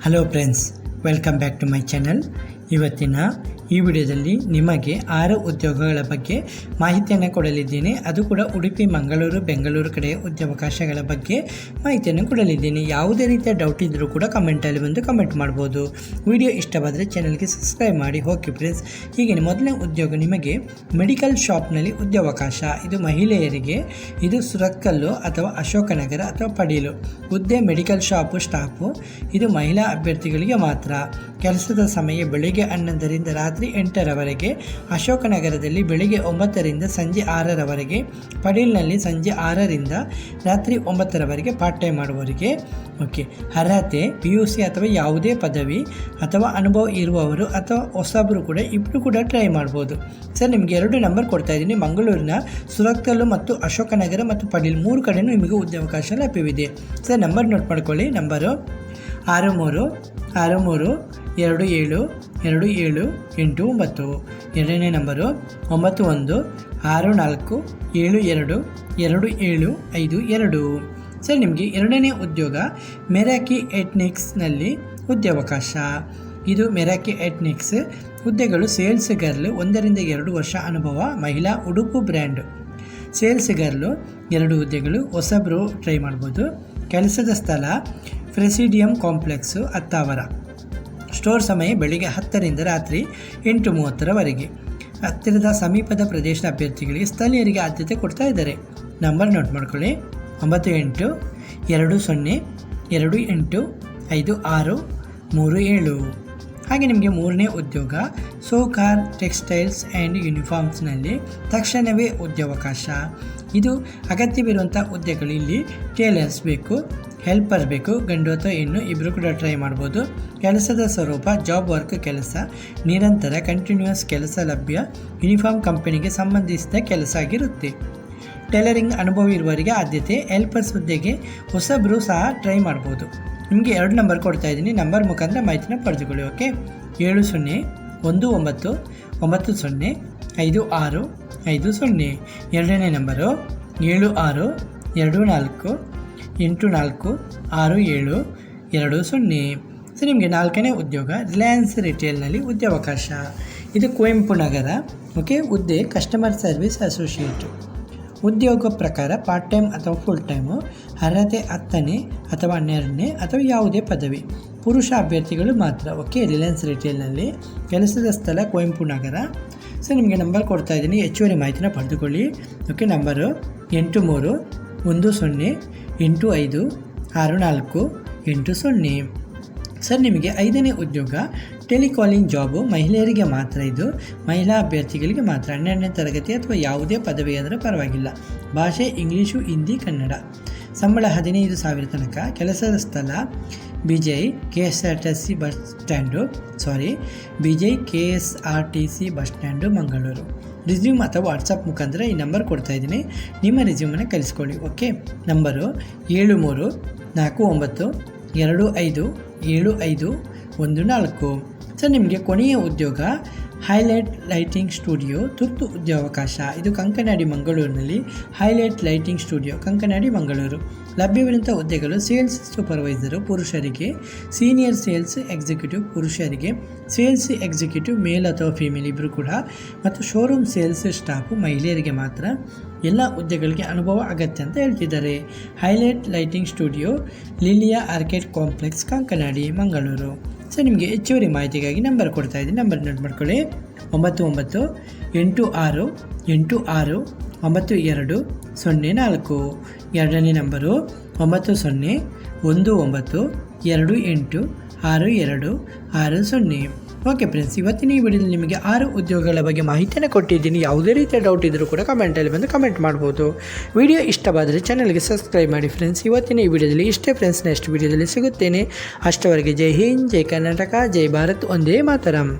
Hello friends welcome back to my channel ಇವತ್ತಿನ ಈ ವಿಡಿಯೋದಲ್ಲಿ ನಿಮಗೆ ಆರು ಉದ್ಯೋಗಗಳ ಬಗ್ಗೆ ಮಾಹಿತಿಯನ್ನು ಕೊಡಲಿದ್ದೇನೆ. ಅದು ಕೂಡ ಉಡುಪಿ, ಮಂಗಳೂರು, ಬೆಂಗಳೂರು ಕಡೆ ಉದ್ಯೋಗಾವಕಾಶಗಳ ಬಗ್ಗೆ ಮಾಹಿತಿಯನ್ನು ಕೊಡಲಿದ್ದೇನೆ. ಯಾವುದೇ ರೀತಿಯ ಡೌಟ್ ಇದ್ದರೂ ಕೂಡ ಕಮೆಂಟಲ್ಲಿ ಬಂದು ಕಮೆಂಟ್ ಮಾಡ್ಬೋದು. ವಿಡಿಯೋ ಇಷ್ಟವಾದರೆ ಚಾನಲ್ಗೆ ಸಬ್ಸ್ಕ್ರೈಬ್ ಮಾಡಿ. ಓಕೆ ಫ್ರೆಂಡ್ಸ್ ಹೀಗೆ ಮೊದಲನೇ ಉದ್ಯೋಗ ನಿಮಗೆ ಮೆಡಿಕಲ್ ಶಾಪ್ನಲ್ಲಿ ಉದ್ಯೋಗಾವಕಾಶ. ಇದು ಮಹಿಳೆಯರಿಗೆ, ಇದು ಸುರತ್ಕಲ್ಲು ಅಥವಾ ಅಶೋಕನಗರ ಅಥವಾ ಪಡೀಲು. ಹುದ್ದೆ ಮೆಡಿಕಲ್ ಶಾಪು ಸ್ಟಾಫು ಇದು ಮಹಿಳಾ ಅಭ್ಯರ್ಥಿಗಳಿಗೆ ಮಾತ್ರ. ಕೆಲಸದ ಸಮಯ ಬೆಳಿಗ್ಗೆ ಹನ್ನೊಂದರಿಂದ ರಾತ್ರಿ ಎಂಟರವರೆಗೆ ಅಶೋಕನಗರದಲ್ಲಿ ಬೆಳಿಗ್ಗೆ ಒಂಬತ್ತರಿಂದ ಸಂಜೆ ಆರರವರೆಗೆ ಪಡೀಲ್ನಲ್ಲಿ ಸಂಜೆ ಆರರಿಂದ ರಾತ್ರಿ ಒಂಬತ್ತರವರೆಗೆ ಪಾರ್ಟ್ ಟೈಮ್ ಮಾಡುವವರಿಗೆ ಓಕೆ ಅರ್ಹತೆ ಪಿ ಯು ಸಿ ಅಥವಾ ಯಾವುದೇ ಪದವಿ ಅಥವಾ ಅನುಭವ ಇರುವವರು ಅಥವಾ ಹೊಸಬರು ಕೂಡ ಇಬ್ಬರು ಕೂಡ ಟ್ರೈ ಮಾಡ್ಬೋದು. ಸರ್, ನಿಮಗೆ ಎರಡು ನಂಬರ್ ಕೊಡ್ತಾ ಇದ್ದೀನಿ. ಮಂಗಳೂರಿನ ಸುರತ್ಕಲ್ಲು ಮತ್ತು ಅಶೋಕನಗರ ಮತ್ತು ಪಡೀಲ್ ಮೂರು ಕಡೆಯೂ ನಿಮಗೆ ಉದ್ಯೋಗಾವಕಾಶ ಲಭ್ಯವಿದೆ. ಸರ್ ನಂಬರ್ ನೋಟ್ ಮಾಡ್ಕೊಳ್ಳಿ. ನಂಬರು ಆರು ಮೂರು ಆರು ಮೂರು ಎರಡು ಏಳು ಎರಡು ಏಳು, ಎಂಟು ಒಂಬತ್ತು. ಎರಡನೇ ನಂಬರು ಒಂಬತ್ತು ಒಂದು, ಆರು ನಾಲ್ಕು, ಏಳು ಎರಡು ಎರಡು ಏಳು ಐದು ಎರಡು. ಸರ್, ನಿಮಗೆ ಎರಡನೇ ಉದ್ಯೋಗ ಮೆರಾಕಿ ಎಟ್ನಿಕ್ಸ್ನಲ್ಲಿ ಉದ್ಯೋಗಾವಕಾಶ. ಇದು ಮೆರಾಕಿ ಎಟ್ನಿಕ್ಸ್ ಹುದ್ದೆಗಳು ಸೇಲ್ಸ್ ಗರ್ಲ್ ಒಂದರಿಂದ ಎರಡು ವರ್ಷ ಅನುಭವ ಮಹಿಳಾ ಉಡುಪು ಬ್ರ್ಯಾಂಡ್. ಸೇಲ್ಸ್ ಗರ್ಲು ಎರಡು ಹುದ್ದೆಗಳು ಹೊಸಬ್ರು ಟ್ರೈ ಮಾಡ್ಬೋದು. ಕೆಲಸದ ಸ್ಥಳ ಪ್ರೆಸಿಡಿಯಂ ಕಾಂಪ್ಲೆಕ್ಸು ಹತ್ತಾವರ ಸ್ಟೋರ್ ಸಮಯ ಬೆಳಿಗ್ಗೆ ಹತ್ತರಿಂದ ರಾತ್ರಿ ಎಂಟು ಮೂವತ್ತರವರೆಗೆ ಹತ್ತಿರದ ಸಮೀಪದ ಪ್ರದೇಶದ ಅಭ್ಯರ್ಥಿಗಳಿಗೆ ಸ್ಥಳೀಯರಿಗೆ ಆದ್ಯತೆ ಕೊಡ್ತಾ ಇದ್ದಾರೆ. ನಂಬರ್ ನೋಟ್ ಮಾಡ್ಕೊಳ್ಳಿ. ಒಂಬತ್ತು ಎಂಟು, ಎರಡು ಸೊನ್ನೆ, ಎರಡು ಎಂಟು, ಐದು ಆರು, ಮೂರು ಏಳು. ಹಾಗೆ ನಿಮಗೆ ಮೂರನೇ ಉದ್ಯೋಗ, ಸೋಕಾರ್, ಟೆಕ್ಸ್ಟೈಲ್ಸ್ ಆ್ಯಂಡ್ ಯೂನಿಫಾರ್ಮ್ಸ್ನಲ್ಲಿ ತಕ್ಷಣವೇ ಉದ್ಯೋಗಾವಕಾಶ. ಇದು ಅಗತ್ಯವಿರುವಂಥ ಹುದ್ದೆಗಳು ಇಲ್ಲಿ ಟೇಲರ್ಸ್ ಬೇಕು ಹೆಲ್ಪರ್ ಬೇಕು, ಗಂಡು ಅಥವಾ ಹೆಣ್ಣು ಇಬ್ಬರು ಕೂಡ ಟ್ರೈ ಮಾಡ್ಬೋದು. ಕೆಲಸದ ಸ್ವರೂಪ ಜಾಬ್ ವರ್ಕ್ ಕೆಲಸ, ನಿರಂತರ ಕಂಟಿನ್ಯೂಯಸ್ ಕೆಲಸ ಲಭ್ಯ ಯೂನಿಫಾರ್ಮ್ ಕಂಪನಿಗೆ ಸಂಬಂಧಿಸಿದ ಕೆಲಸ ಆಗಿರುತ್ತೆ. ಟೈಲರಿಂಗ್ ಅನುಭವ ಇರುವವರಿಗೆ ಆದ್ಯತೆ ಹೆಲ್ಪರ್ಸ್ ಹುದ್ದೆಗೆ ಹೊಸಬ್ರು ಸಹ ಟ್ರೈ ಮಾಡ್ಬೋದು. ನಿಮಗೆ ಎರಡು ನಂಬರ್ ಕೊಡ್ತಾ ಇದ್ದೀನಿ. ನಂಬರ್ ಮುಖಾಂತರ ಮಾಹಿತಿನ ಪಡೆದುಕೊಳ್ಳಿ ಓಕೆ ಏಳು ಸೊನ್ನೆ, ಒಂದು, ಒಂಬತ್ತು ಒಂಬತ್ತು ಸೊನ್ನೆ, ಐದು, ಆರು, ಐದು ಸೊನ್ನೆ. ಎರಡನೇ ನಂಬರು ಏಳು, ಆರು, ಎರಡು, ನಾಲ್ಕು, ಎಂಟು, ನಾಲ್ಕು, ಆರು, ಏಳು, ಎರಡು, ಸೊನ್ನೆ. ಸೊ ನಿಮಗೆ ನಾಲ್ಕನೇ ಉದ್ಯೋಗ ರಿಲಯನ್ಸ್ ರಿಟೇಲ್ನಲ್ಲಿ ಉದ್ಯೋಗಾವಕಾಶ. ಇದು ಕುವೆಂಪು ನಗರ ಓಕೆ ಹುದ್ದೆ ಕಸ್ಟಮರ್ ಸರ್ವಿಸ್ ಅಸೋಸಿಯೇಟು ಉದ್ಯೋಗ ಪ್ರಕಾರ ಪಾರ್ಟ್ ಟೈಮ್ ಅಥವಾ ಫುಲ್ ಟೈಮು ಅರ್ಹತೆ ಹತ್ತನೇ ಅಥವಾ ಹನ್ನೆರಡನೇ ಅಥವಾ ಯಾವುದೇ ಪದವಿ. ಪುರುಷ ಅಭ್ಯರ್ಥಿಗಳು ಮಾತ್ರ ಓಕೆ ರಿಲಯನ್ಸ್ ರಿಟೇಲ್ನಲ್ಲಿ ಕೆಲಸದ ಸ್ಥಳ ಕುವೆಂಪು ನಗರ. ಸೊ ನಿಮಗೆ ನಂಬರ್ ಕೊಡ್ತಾ ಇದ್ದೀನಿ. ಹೆಚ್ಚುವರಿ ಮಾಹಿತಿನ ಪಡೆದುಕೊಳ್ಳಿ. ಓಕೆ ನಂಬರು ಎಂಟು ಮೂರು ಒಂದು ಸೊನ್ನೆ ಎಂಟು ಐದು ಆರು ನಾಲ್ಕು ಎಂಟು ಸೊನ್ನೆ. ಸರ್, ನಿಮಗೆ ಐದನೇ ಉದ್ಯೋಗ, ಟೆಲಿಕಾಲಿಂಗ್ ಜಾಬು, ಮಹಿಳೆಯರಿಗೆ ಮಾತ್ರ ಇದು, ಮಹಿಳಾ ಅಭ್ಯರ್ಥಿಗಳಿಗೆ ಮಾತ್ರ. ಹನ್ನೆರಡನೇ ತರಗತಿ ಅಥವಾ ಯಾವುದೇ ಪದವಿ ಆದರೆ ಪರವಾಗಿಲ್ಲ. ಭಾಷೆ ಇಂಗ್ಲೀಷು ಹಿಂದಿ, ಕನ್ನಡ. ಸಂಬಳ ಹದಿನೈದು ಸಾವಿರ ತನಕ. ಕೆಲಸದ ಸ್ಥಳ B J K S R T C bus stand sorry B J K S R T C bus stand, Mangaluru. Resume ಅಥವಾ ವಾಟ್ಸಪ್ ಮುಖಾಂತರ ಈ ನಂಬರ್ ಕೊಡ್ತಾ ಇದ್ದೀನಿ. ನಿಮ್ಮ ರಿಸ್ಯೂಮನ್ನು ಕಲಿಸ್ಕೊಳ್ಳಿ ಓಕೆ ನಂಬರು ಏಳು ಮೂರು ನಾಲ್ಕು ಒಂಬತ್ತು ಎರಡು ಐದು, ಏಳು ಐದು, ಒಂದು ನಾಲ್ಕು. ಸರ್ ನಿಮಗೆ ಕೊನೆಯ ಉದ್ಯೋಗ ಹೈಲೈಟ್ ಲೈಟಿಂಗ್ ಸ್ಟುಡಿಯೋ ತುರ್ತು ಉದ್ಯೋಗಾವಕಾಶ. ಇದು ಕಂಕನಾಡಿ, ಮಂಗಳೂರಿನಲ್ಲಿ highlight lighting studio Kankanadi, Mangaluru. ಲಭ್ಯವಿರುವಂಥ ಹುದ್ದೆಗಳು ಸೇಲ್ಸ್ ಸೂಪರ್ವೈಸರು ಪುರುಷರಿಗೆ, ಸೀನಿಯರ್ ಸೇಲ್ಸ್ ಎಕ್ಸಿಕ್ಯೂಟಿವ್ ಪುರುಷರಿಗೆ, ಸೇಲ್ಸ್ ಎಕ್ಸಿಕ್ಯೂಟಿವ್ ಮೇಲ್ ಅಥವಾ ಫೀಮೇಲ್ ಇಬ್ಬರು ಕೂಡ, ಮತ್ತು ಶೋರೂಮ್ ಸೇಲ್ಸ್ ಸ್ಟಾಫು ಮಹಿಳೆಯರಿಗೆ ಮಾತ್ರ. ಎಲ್ಲ ಹುದ್ದೆಗಳಿಗೆ ಅನುಭವ ಅಗತ್ಯ ಅಂತ ಹೇಳ್ತಿದ್ದಾರೆ. Highlight lighting studio, Lilia arcade complex, Kankanadi, Mangaluru. So ನಿಮಗೆ ಹೆಚ್ಚುವರಿ ಮಾಹಿತಿಗಾಗಿ ನಂಬರ್ ಕೊಡ್ತಾ ಇದ್ದೀನಿ. ನಂಬರ್ ನೋಟ್ ಮಾಡ್ಕೊಳ್ಳಿ. ಒಂಬತ್ತು ಒಂಬತ್ತು, ಎಂಟು ಆರು ಎಂಟು ಆರು, ಒಂಬತ್ತು ಎರಡು, ಸೊನ್ನೆ ನಾಲ್ಕು. ಎರಡನೇ ನಂಬರು, ಒಂಬತ್ತು ಸೊನ್ನೆ, ಒಂದು ಒಂಬತ್ತು, ಎರಡು ಎಂಟು, ಆರು ಎರಡು, ಆರು ಸೊನ್ನೆ. ಓಕೆ ಫ್ರೆಂಡ್ಸ್ ಇವತ್ತಿನ ಈ ವಿಡಿಯೋದಲ್ಲಿ ನಿಮಗೆ ಆರು ಉದ್ಯೋಗಗಳ ಬಗ್ಗೆ ಮಾಹಿತಿಯನ್ನು ಕೊಟ್ಟಿದ್ದೀನಿ. ಯಾವುದೇ ರೀತಿಯ ಡೌಟ್ ಇದ್ದರೂ ಕೂಡ ಕಮೆಂಟಲ್ಲಿ ಬಂದು ಕಮೆಂಟ್ ಮಾಡ್ಬೋದು. ವಿಡಿಯೋ ಇಷ್ಟವಾದರೆ ಚಾನಲ್ಗೆ ಸಬ್ಸ್ಕ್ರೈಬ್ ಮಾಡಿ ಫ್ರೆಂಡ್ಸ್ ಇವತ್ತಿನ ಈ ವಿಡಿಯೋದಲ್ಲಿ ಇಷ್ಟೇ ಫ್ರೆಂಡ್ಸ್ ನೆಕ್ಸ್ಟ್ ವಿಡಿಯೋದಲ್ಲಿ ಸಿಗುತ್ತೇನೆ. ಅಷ್ಟವರೆಗೆ ಜೈ ಹಿಂದ್, ಜೈ ಕರ್ನಾಟಕ, ಜೈ ಭಾರತ್, ಒಂದೇ ಮಾತರಂ.